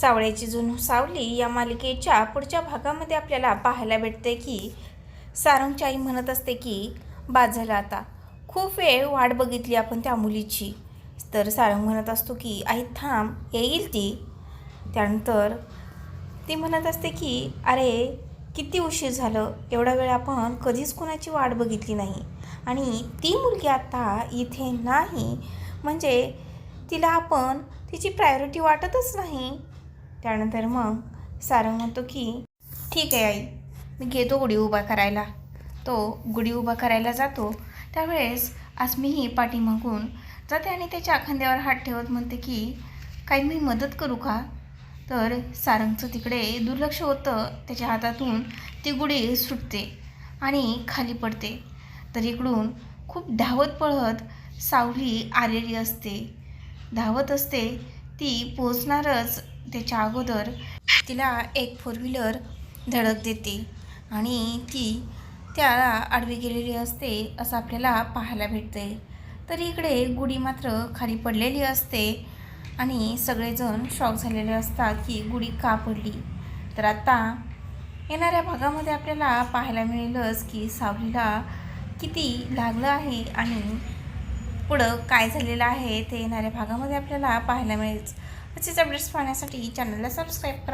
सावळ्याची जुनू सावली या मालिकेच्या पुढच्या भागामध्ये आपल्याला पाहायला भेटते की सारंगची आई म्हणत असते की बाद झालं आता खूप वेळ वाट बघितली आपण त्या मुलीची. तर सारंग म्हणत असतो की आई थांब येईल ती. त्यानंतर ती म्हणत असते की अरे किती उशीर झालं? एवढा वेळ आपण कधीच कोणाची वाट बघितली नाही. आणि ती मुलगी आता इथे नाही. म्हणजे तिला आपण तिची प्रायोरिटी वाटतच नाही. त्यानंतर मग सारंग म्हणतो की ठीक आहे आई मी घेतो गुढी उभा करायला. तो गुढी उभा करायला जातो. त्यावेळेस आज मीही पाठीमागून जाते आणि त्याच्या खांद्यावर हात ठेवत म्हणते की काही मी मदत करू का? तर सारंगचं तिकडे दुर्लक्ष होतं. त्याच्या हातातून ती गुढी सुटते आणि खाली पडते. तर इकडून खूप धावत पळत सावली आलेली असते. धावत असते ती पोचणारच त्याच्या अगोदर तिला एक फोर व्हीलर धडक देते आणि ती त्याला आडवी गेलेली असते असं आपल्याला पाहायला भेटते. तर इकडे गुढी मात्र खाली पडलेली असते आणि सगळेजण शॉक झालेले असतात की गुढी का पडली. तर आता येणाऱ्या भागामध्ये आपल्याला पाहायला मिळेलच की सावलीला किती लागलं आहे आणि पुढं काय झालेलं आहे ते येणाऱ्या भागामध्ये आपल्याला पाहायला मिळेल. असेच अपडेट्स पाहण्यासाठी चॅनलला सबस्क्राईब करा.